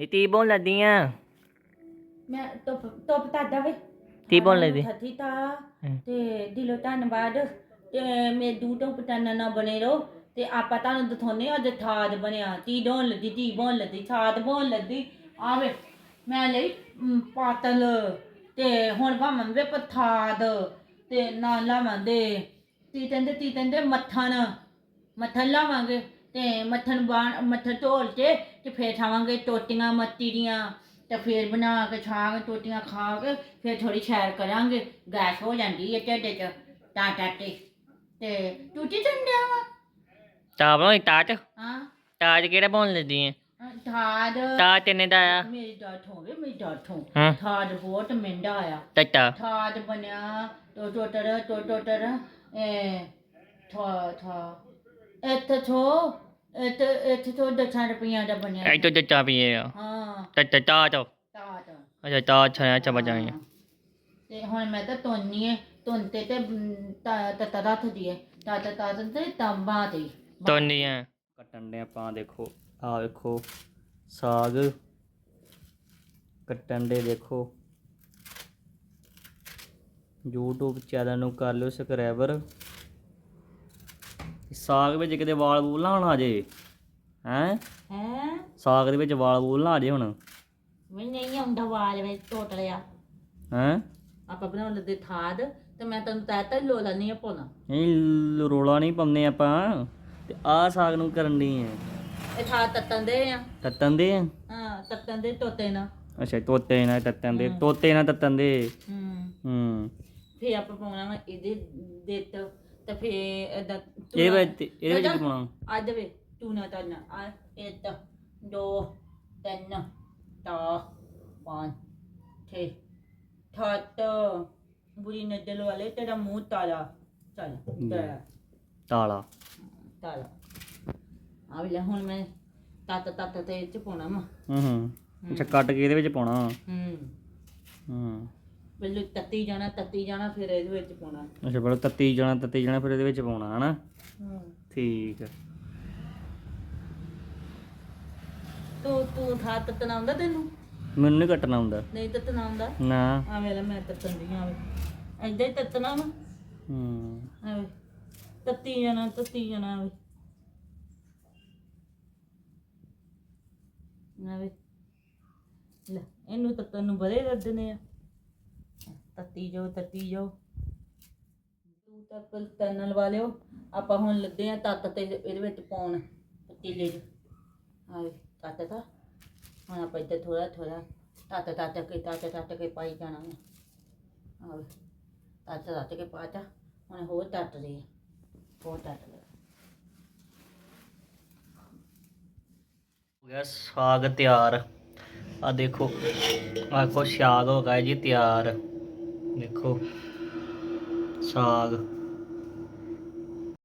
ਨੀਤੀ ਬੋਲ ਲੱਦੀ ਆ ਮੈਂ ਧੁੱਪ ਧੁੱਪ ਤਾਂ ਦਵੇ ਕੀ ਬੋਲ ਲੱਦੀ। ਥੱਥੀ ਤਾਂ। ਹਮ। ਤੇ ਦਿਲੋਂ ਧੰਨਵਾਦ। ਤੇ ਮੇ ਦੂ ਤੋਂ ਪਟਾਨਾ ਨਾ ਬਣੇ ਰਹੋ। ਤੇ ਆਪਾਂ ਤੁਹਾਨੂੰ ਦਿਖਾਉਨੇ ਅੱਜ ਥਾਦ ਬਣਿਆ। ਤੀ ਢੋਣ ਲੱਦੀ ਤੀ ਬੋਣ ਲੱਦੀ ਥਾਦ ਬੋਣ ਲੱਦੀ। ਆਵੇ ਮੈਂ ਲਈ ਮ, ਪਾਤਲ। ਤੇ ਹੁਣ ਭਾਵੇਂ ਵੇ ਪਥਾਦ ਤੇ ਨਾਲ ਲਾਵਾਂਦੇ ਤੀ ਤੰਦੇ ਤੀ ਤੰਦੇ ਮੱਥਣ ਮੱਥਣ ਲਾਵਾਂਗੇ। ਤੇ ਮੱਥਣ ਬਾਣ ਮੱਥਣ ਢੋਲ ਕੇ ਤੇ ਫੇਰ ਖਾਵਾਂਗੇ ਟੋਟੀਆਂ ਮੱਤੀ ਦੀਆਂ ਤੇ ਫੇਰ ਬਣਾ ਕੇ ਛਾਂ ਕੇ ਟੋਟੀਆਂ ਖਾ ਕੇ ਫੇਰ ਥੋੜੀ ਸੈਰ ਕਰਾਂਗੇ। ਗੈਸ ਹੋ ਜਾਂਦੀ ਹੈ ਢਿੱਡ 'ਚ ਤਾਂ ਟਾਟੇ। ਤੇ ਟੂਟੀ ਚੰਡਿਆ ਵਾ? ਤਾ ਬਣਾਈ ਤਾਟ? ਹਾਂ। ਤਾਜ ਕਿਹੜਾ ਬੋਲ ਲੱਦੀ ਆ ਥਾਦ ਤਾ ਤਿੰਨੇ ਦਾ ਆ ਮੇਰੀ ਡਾਟ ਹੋਵੇ ਮੇਰੀ ਡਾਟ ਹੋ ਹਾਂ। ਥਾਦ ਬਹੁਤ ਮਹਿੰਗਾ ਆ ਟੱਟਾ। ਥਾਦ ਬਣਿਆ ਟੋ ਟੋਟਰ ਟੋ ਟੋਟਰ ਇਹ ਥਾ ਥਾ ਇੱਥੇ ਥੋ ਇੱਥੇ ਇੱਥੇ ਤੋਂ ਦਸਾਂ ਰੁਪਈਆਂ ਦਾ ਬਣਿਆ ਐ ਤੋ ਟੱਟਾ ਪੀਏ ਆ। ਹਾਂ। ਟੱਟਾ ਤਾ ਤੋ ਤਾਟ ਅੱਛਾ ਤਾ ਛਾਇਆ ਚਬਾ ਜਾਈਆਂ ਤੇ ਹੁਣ ਮੈਂ ਤਾਂ ਤੋਨੀ ਹੈ ਤੁੰਨ ਤੇ ਤੇ ਤਾ ਤਾ ਤਾ ਤਾ ਤਾ ਤੇ ਤਾਂਬਾ ਦੀ ਤੋਨੀਆਂ ਕੱਟਣ ਦੇ ਆਪਾਂ ਦੇਖੋ ਆ ਵੇਖੋ ਸਾਗ। ਕੱਟਣ ਦੇ ਦੇਖੋ। YouTube ਚੈਨਲ ਨੂੰ ਕਰ ਲਿਓ ਸਬਸਕ੍ਰਾਈਬਰ ਸਾਗ ਵਿੱਚ ਕਿਤੇ ਵਾਲ ਵੂਲ ਨਾ ਹੋਣਾ ਜੇ। ਹੈਂ? ਹੈ? ਸਾਗ ਦੇ ਵਿੱਚ ਵਾਲ ਵੂਲ ਨਾ ਆ ਜੇ ਹੁਣ। ਮੈਂ ਨਹੀਂ ਆਉਂਦਾ ਵਾਲ ਵਿੱਚ ਟੋਟ ਲਿਆ ਹੈਂ? ਆਪਾਂ ਬਣਾਉਣ ਲੱਗੇ ਥਾਦ ਤੇ ਮੈਂ ਤੈਨੂੰ ਤਾਂ ਤਾਂ ਲੋਲਾ ਨਹੀਂ ਪਾਉਣਾ ਨਹੀਂ ਰੋਲਾ ਨਹੀਂ ਪਾਉਂਦੇ ਆਪਾਂ। ਤੇ ਆਹ ਸਾਗ ਨੂੰ ਕਰਨ ਦੀ ਹੈ ਇਹ ਥਾਦ ਤੱਤਨ ਦੇ ਆ। ਤੱਤਨ ਦੇ ਆ? ਹਾਂ ਤੱਤਨ ਦੇ ਤੋਤੇ ਨਾ ਅੱਛਾ ਤੋਤੇ ਨਾਲ ਤੱਤਨ ਦੇ। ਤੋਤੇ ਨਾਲ ਤੱਤਨ ਦੇ। ਹੂੰ। ਹੂੰ। ਫੇ ਆਪਾਂ ਪਾਉਣਾ ਇਹਦੇ ਦਿੱਤ। ਤੇ ਫੇ ਇਹਦਾ ਇਹ ਵਿੱਚ ਇਹਦੇ ਵਿੱਚ ਕੀ ਪਾਉਣਾ? ਅੱਜ ਵੇ ਟੂਨਾ ਤਨ ਆ ਇੱਕ ਦੋ ਤਿੰਨ ਤਾ ਪੰਜ ਛੇ ਠੱਤ ਬੁਰੀ ਨਜ਼ਰ ਵਾਲੇ ਤੇਰਾ ਮੂੰਹ ਤਾਲਾ। ਚੱਲ ਤੇ ਤਾਲਾ। ਤਾਲਾ। ਆ ਵੀ ਲੈ ਹੁਣ ਮੈਂ ਤਤ ਤਤ ਤੇ ਇਹ ਚ ਪਾਉਣਾ ਵਾ। ਹੂੰ ਹੂੰ। ਅੱਛਾ ਕੱਟ ਕੇ ਇਹਦੇ ਵਿੱਚ ਪਾਉਣਾ। ਹੂੰ। ਹੂੰ। ਪਹਿਲੇ ਤੱਤੀ ਜਾਣਾ ਤੱਤੀ ਜਾਣਾ ਫਿਰ ਇਹਦੇ ਵਿੱਚ ਪਾਉਣਾ। ਅੱਛਾ ਬੜਾ ਤੱਤੀ ਜਾਣਾ ਤੱਤੀ ਜਾਣਾ ਫਿਰ ਇਹਦੇ ਵਿੱਚ ਪਾਉਣਾ ਹਨਾ? ਹੂੰ। ਠੀਕ ਹੈ ਤੂੰ ਤੂੰ ਥਾ ਤੱਤਣਾ ਆਉਂਦਾ ਤੈਨੂੰ? ਮੈਨੂੰ ਨਹੀਂ ਕੱਟਣਾ ਹੁੰਦਾ ਨਹੀਂ ਤੱਤਣਾ ਆਉਂਦਾ? ਨਾ। ਆ ਵੇਲੇ ਮੈਂ ਤੱਤਣ ਦੀ ਆ ਏਦਾਂ ਹੀ ਤੱਤਣਾ ਵਾ। ਹੂੰ। ਆਵੇ ਤੱਤੀ ਜਾਣਾ ਤੱਤੀ ਜਾਣਾ ਆਵੇ ਆਵੇ ਲੈ ਇਹਨੂੰ ਤੱਤਣ ਨੂੰ ਬੜੇ ਰੱਦਨੇ ਆ। ਤੱਤੀ ਜੋ ਤੱਤੀ ਜੋ। ਤੂੰ ਤੱਕ ਤਨਲ ਵਾਲਿਓ। ਆਪਾਂ ਹੁਣ ਲੱਗੇ ਆ ਤੱਤ ਤੇ ਇਹਦੇ ਵਿੱਚ ਪਾਉਣ, ਪਤੀਲੇ 'ਚ। ਆਵੇ ਤੱਤ ਤਾਂ। ਹੁਣ ਆਪਾਂ ਇੱਥੇ ਥੋੜਾ ਥੋੜਾ ਤੱਤ ਤੱਤ ਕੇ, ਤੱਤ ਤੱਤ ਕੇ ਪਾਈ ਜਾਣਾ ਵਾ। ਆਵੇ ਤੱਤ ਤੱਤ ਕੇ ਪਾਤਾ ਹੁਣ ਹੋਰ ਤੱਤ ਦੇ ਹੋਰ ਤੱਤ ਦੇ। ਹੋ ਗਿਆ ਸਾਗ ਤਿਆਰ। ਆ ਦੇਖੋ ਆਖੋ ਸਾਗ ਹੋ ਗਿਆ ਜੀ ਤਿਆਰ। ਦੇਖੋ। ਸਾਗ।